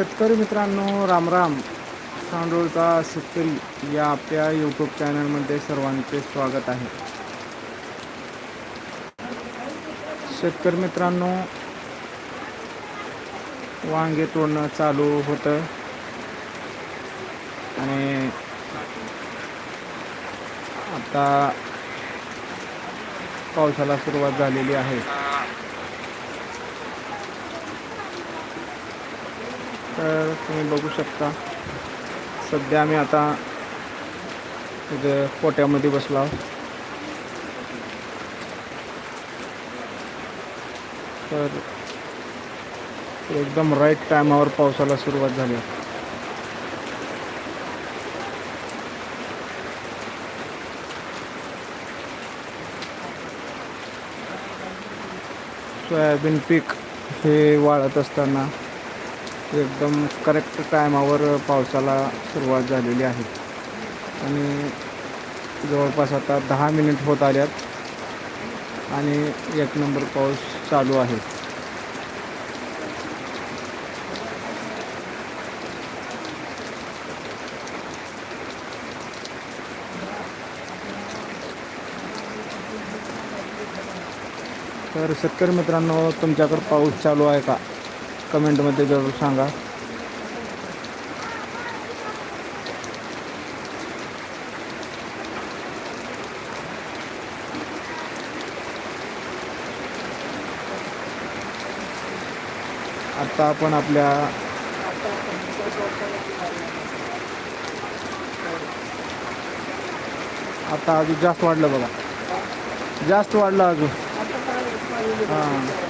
शेतकरी मित्रांनो रामराम सांडोळचा शेतकरी या आपल्या यूट्यूब चॅनलमध्ये सर्वांचे स्वागत आहे. शेतकरी मित्रांनो वांगे तोडणं चालू होतं आणि आता पावसाला सुरुवात झालेली आहे. तर तुम्ही बघू शकता सध्या आम्ही आता इथे पोट्यामध्ये बसलो आहोत. तर एकदम राईट टायमावर पावसाला सुरुवात झाली सोयाबीन पीक हे वाळत असताना एकदम करेक्ट टायमावर पावसाला सुरुवात झालेली आहे. आणि जवळपास आता दहा मिनिट होत आल्यात. आणि एक नंबर पाऊस चालू आहे. तर शेतकरी मित्रांनो तुमच्याकडे पाऊस चालू आहे का? कमेंटमध्ये जरूर सांगा. आता आपण आपल्या आता अजून जास्त वाढलं बघा. जास्त वाढलं अजून. हां.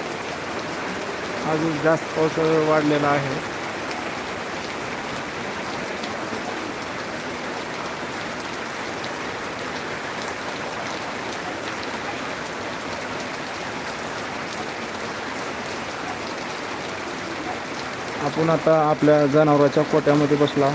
अजून जास्त पाऊस वाढलेला आहे. आपण आता आपल्या जनावराच्या कोट्यामध्ये बसला.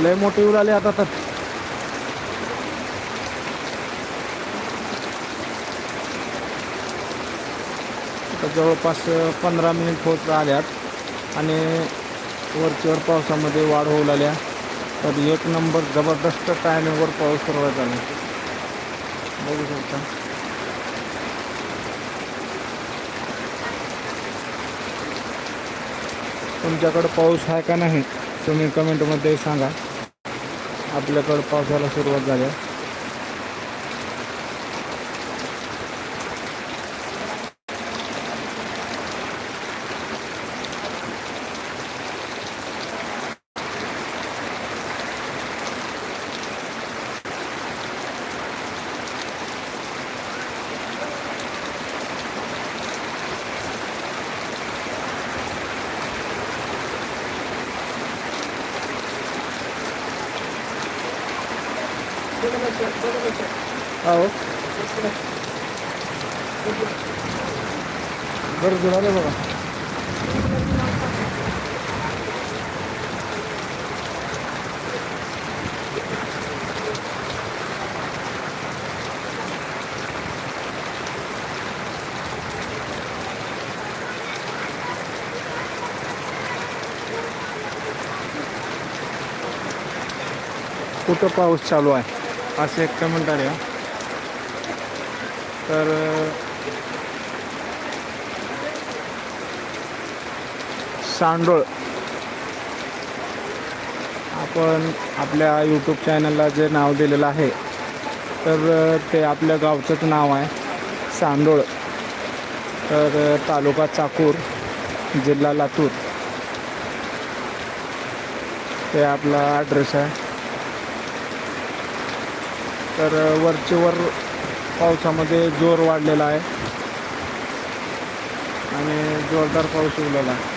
लय मोठे उडाले आता. तर जवळपास पंधरा मिनिट होत आल्यात आणि वरचीवर पावसामध्ये वाढ होऊ लागल्या. तर एक नंबर जबरदस्त टायमिंगवर पाऊस सुरुवात झाला. बघू शकता. तुमच्याकडं पाऊस आहे का नाही? तुम्ही कमेंटमध्ये सांगा. आपल्याकडं पावसाला सुरुवात झाली हो बरं जुळाले बघा. कुठं पाऊस चालू आहे? असे एक कमेंट आले तर सांडोळ. आपण आपल्या यूट्यूब चॅनलला जे नाव दिलेलं आहे तर ते आपल्या गावचंच नाव आहे सांडोळ. तर तालुका चाकूर जिल्हा लातूर. ते आपला ॲड्रेस आहे. तर वरचेवर पावसामध्ये जोर वाढलेला आहे. आणि जोरदार पाऊस उरलेला आहे.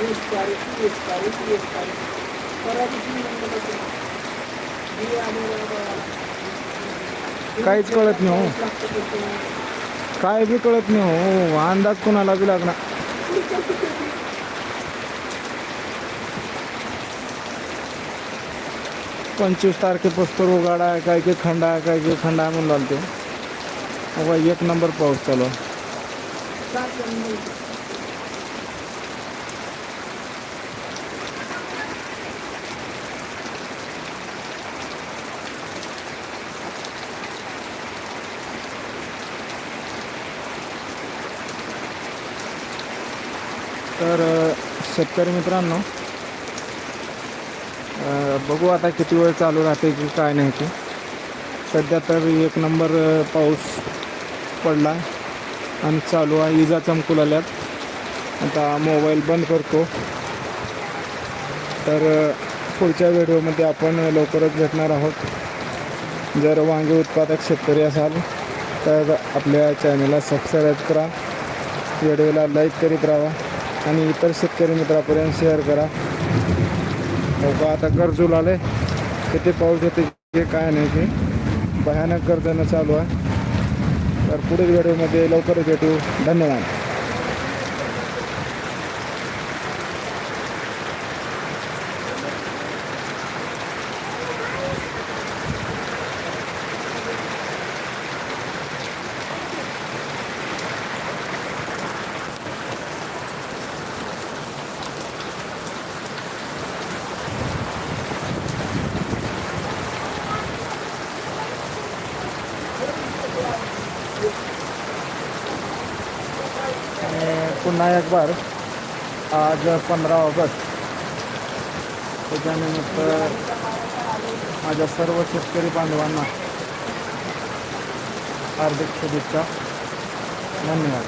वीस तारीख वीस तारीख वीस तारीख. परवा दिवशी काहीच कळत नाही हो. काय बी कळत नाही हो. अंदाज कोणाला बी लागणार. पंचवीस तारखेपासून उघाडा आहे काय की खंडा आहे काय की खंडा म्हणून लागते बाबा एक नंबर पाऊस चालू तर शेतकरी मित्रांनो बघू आता किती वेळ चालू राहते की काय नाही ते. सध्या तर एक नंबर पाऊस पडला आणि चालू आहे इजा चमकू लागल्यात. आता मोबाईल बंद करतो. तर पुढच्या व्हिडिओमध्ये आपण लवकरच भेटणार आहोत. जर वांगे उत्पादक शेतकरी असाल तर आपल्या चॅनलला सबस्क्राईब करा. व्हिडिओला लाईक करीत राहा. आणि इतर शेतकरी मित्रापर्यंत शेअर करा. हो का आता गरजू आले किती पाऊस येते हे काय नाही ते. भयानक गरजणं चालू आहे. तर पुढील व्हिडिओमध्ये लवकरच भेटू. धन्यवाद आणि पुन्हा एक बार आज पंधरा ऑगस्ट. त्याच्यानिमित्त माझ्या सर्व शेतकरी बांधवांना हार्दिक शुभेच्छा. धन्यवाद.